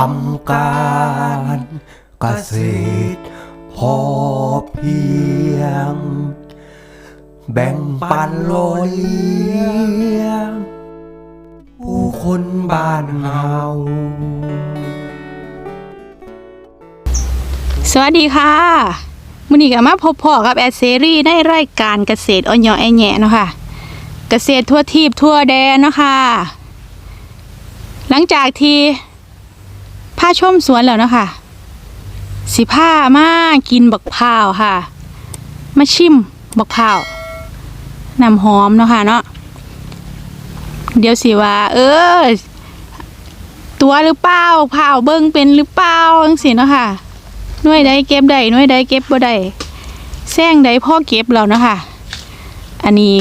ทำการเกษตรพอเพียง แบ่งปันโลเลี้ยงผู้คนบ้านเฮาสวัสดีค่ะมื้อนี้ก็มาพบพ่อกับแอดเซรี่ในรายการเกษตรอ่อนหยอแอแหน่เนาะค่ะ เกษตรทั่วทีบทั่วแดนเนาะค่ะ หลังจากที่ พาชมสวนแล้วเนาะค่ะสิผ้ามากินบักพร้าวค่ะ มาชิมบักพร้าวน้ำหอมเนาะค่ะเนาะเดี๋ยวสิว่า เออ ตัวหรือเปล่าพร้าวเบิ่งเป็นหรือเปล่าจังซี่เนาะค่ะน่วยใดเก็บได้น่วยใดเก็บบ่ได้แซงใดพ่อเก็บแล้วนะคะอันนี้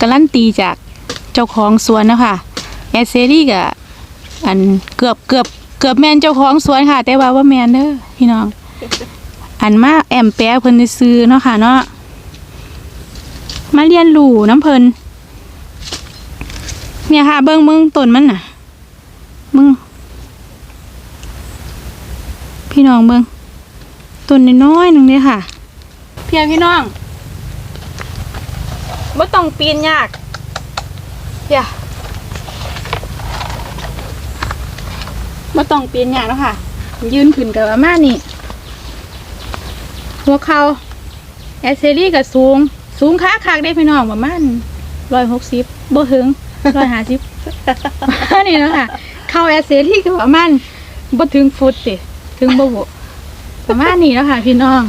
การันตีจากเจ้าของสวนนะคะแอดเซรี่กับอันเกือบเกือบ เกือบแมนเจ้าของสวนค่ะ แต่ว่าว่าแมนเด้อพี่น้อง อันมาแอมแปะเพิ่นได้ซื้อเนาะค่ะเนาะมาเรียนรู้น้ำเพิ่นเนี่ยค่ะ เบิ่งมึงต้นมันน่ะมึงพี่น้องเบิ่งต้นน้อยๆหนึ่งเลยค่ะ เพียพี่น้องไม่ต้องปีนยากเพีย ไม่ต้องเปลี่ยนยากแล้วค่ะ ยืนขึ้นกับอาม่านี่ หัวเขาแอสเซรี่กับสูง สูงค้าคากได้พี่น้องประมาณร้อยหกสิบบ่ถึงร้อยห้าสิบนี่นะคะเข้าแอสเซรี่กับประมาณบ่ถึงฟุตติถึงบ่บ่ประมาณนี้แล้วค่ะ พี่น้อง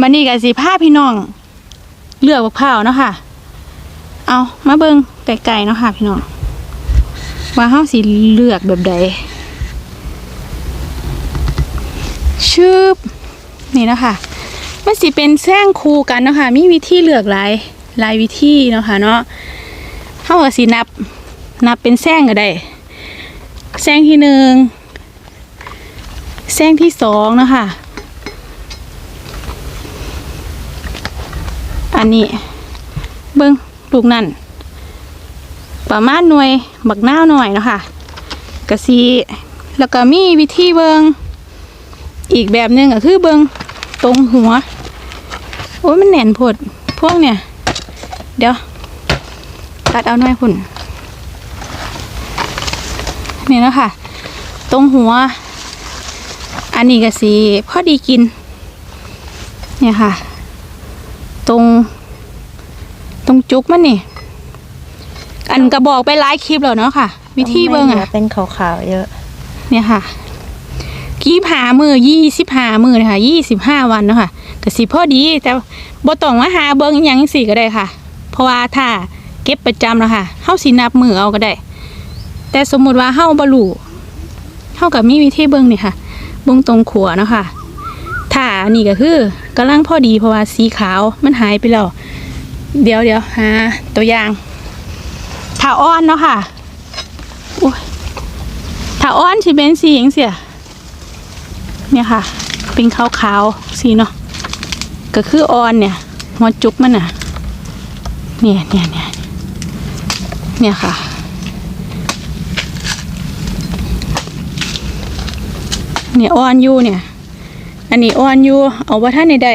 มันนี่กับสีผ้าพี่น้อง เลือกบักพร้าเนาะค่ะ เอามาเบิงไก่ๆเนาะค่ะพี่น้องว่าเฮาสิเลือกแบบใดชืบนี่เนาะคะมันสิเป็นแซงคู่กันเนาะค่ะมีวิธีเลือกหลายหลายวิธีเนาะค่ะเนาะเฮาก็สินับนับเป็นแซงก็ได้แซงที่หนึ่งแซงที่สองเนาะคะอันนี้เบิ้ง ลูกนั่นประมาณหน่วยบักหน้าหน่อยเนาะคะกะซีแล้วก็มีวิธีเบิงอีกแบบหนึ่งก็คือเบิงตรงหัว โอ้ยมันแหน่นโพดพวกเนี่ย เดี๋ยวตัดเอาหน่อยคุณนี่เนาะคะตรงหัว อันนี้ก็สีพอดีกิน เนี่ยค่ะ ตรง ตรงจุกมันนี่ อันกระบอกไปไลฟ์คลิปแล้วเนาะค่ะ วิธีเบิ่งไม่หลือะเป็นขาวๆเยอะ เนี่ยค่ะกีบหามือยี่สิบหามือนะคะยี่สิบห้าวันเนาะค่ะก็สิพอดี แต่บ่ต้องมาหาเบิ่งอหยังสี่ก็ได้ค่ะ เพราะว่าถ้าเก็บประจำแล้วค่ะเฮาสินับมือเอาก็ได้ แต่สมมุติว่าเฮาบ่รู้เฮากับมีวิธีเบิ่งนี่ค่ะเบิ่งตรงขัวเนาะค่ะถ้าอันนี้ก็คือกำลังพอดีเพราะว่าสีขาวมันหายไปแล้ว เดี๋ยวเดี๋ยวหาตัวอย่างถ้าอ้อนเนาะค่ะถ้าอ้อนสิเป็นสีหยังเสียเนี่ยค่ะ เป็นขาวๆสีเนาะก็คืออ่อนเนี่ยหัวจุกมันน่ะ เนี่ยเนี่ยเนี่ยเนี่ยค่ะ เนี่ยอ่อนอยู่เนี่ย อันนี้อ่อนอยู่เอาว่าท่านในใด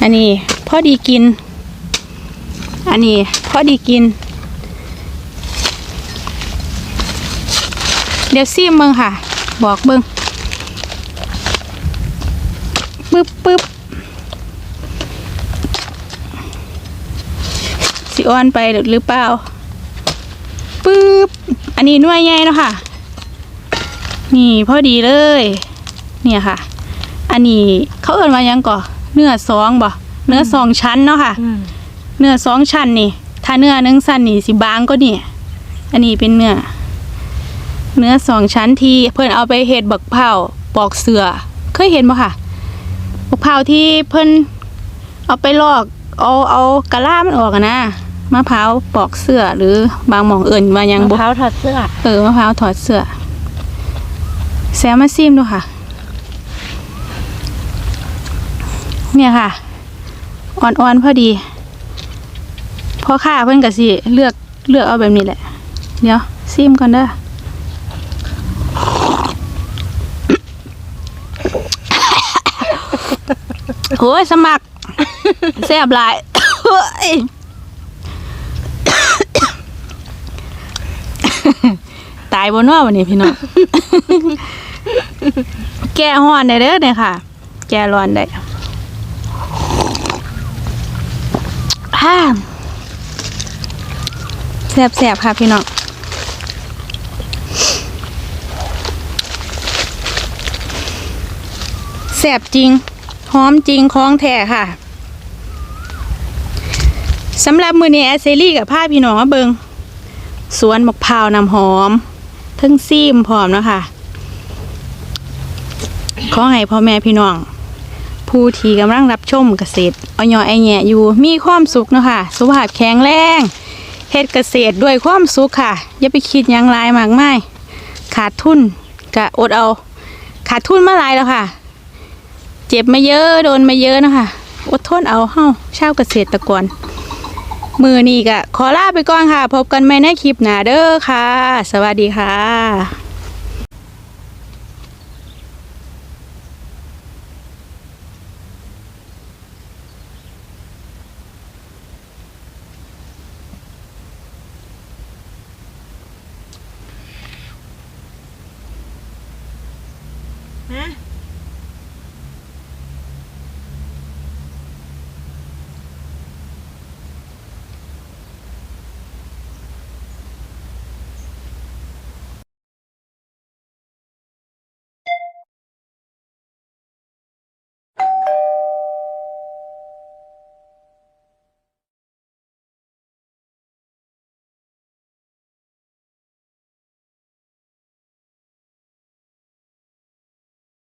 อันนี้พอดีกิน อันนี้พอดีกิน เดี๋ยวซีมเบิงค่ะ บอกเบิงปึ๊บปึ๊บสิอ่อนไปหรือเปล่าปึ๊บอันนี้น่วยใหญ่เนาะค่ะ นี่พอดีเลย เนี่ยค่ะ อันนี้เขาเอ่นว่ายังก่อ เนื้อสองบ่เนื้อสองชั้นเนาะค่ะ เนื้อสองชั้นนี่ ถ้าเนื้อหนึ่งชั้นนี่สิบางก็นี่อันนี้เป็นเนื้อเนื้อสองชั้นที่ เพิ่นเอาไปเฮ็ดบักเผาวปอกเสือเคยเห็นบ่ค่ะบักเผาวที่เพิ่นเอาไปลอก เอาเอากะลามันออกอะนะมะพร้าวปอกเสือหรือบางหม่องเอิ่นว่าหยังมะบ่พร้าวถอดเสื้อเออมะพร้าวถอดเสื้อแซมมาซิมดูค่ะ เนี่ยค่ะ อ่อนๆพอดีพ่อค้าเพิ่อนก็สิเลือกเลือกเอาแบบนี้แหละ เดี๋ยวซิมก่อนเด้อโอ้ยสมัครแซ่บหลายเฮ้ยตายบนว่าวันนี้พี่น้อง แก้ห้อนได้เด้อเนี่ยค่ะ แก้ร้อนได้ ฮ่าแซ่บแซ่บๆค่ะพี่น้องแซ่บจริง หอมจริงของแท้ค่ะสำหรับมือนี้แอเซรี่กับผ้าพี่น้องมาเบิงสวนมะพร้าวน้ำหอมเทั้งซีมพร้อมนะคะขอให้พ่อแม่พี่น้อง ผู้ที่กำลังรับชมเกษตร ออยไอแยะอยู่มีความสุขเนาะค่ะสุขภาพแข็งแรงเฮ็ดเกษตรด้วยความสุขค่ะ อย่าไปคิดยังหลายมากมายขาดทุนกะอดเอา ขาดทุนมาหลายแล้วค่ะ เจ็บมาเยอะโดนมาเยอะนะคะอดทนเอาเฮ้าชาวเกษตรกรมือนี้ก็ขอลาไปก่อนค่ะ พบกันใหม่ในคลิปหน้าเด้อค่ะ สวัสดีค่ะ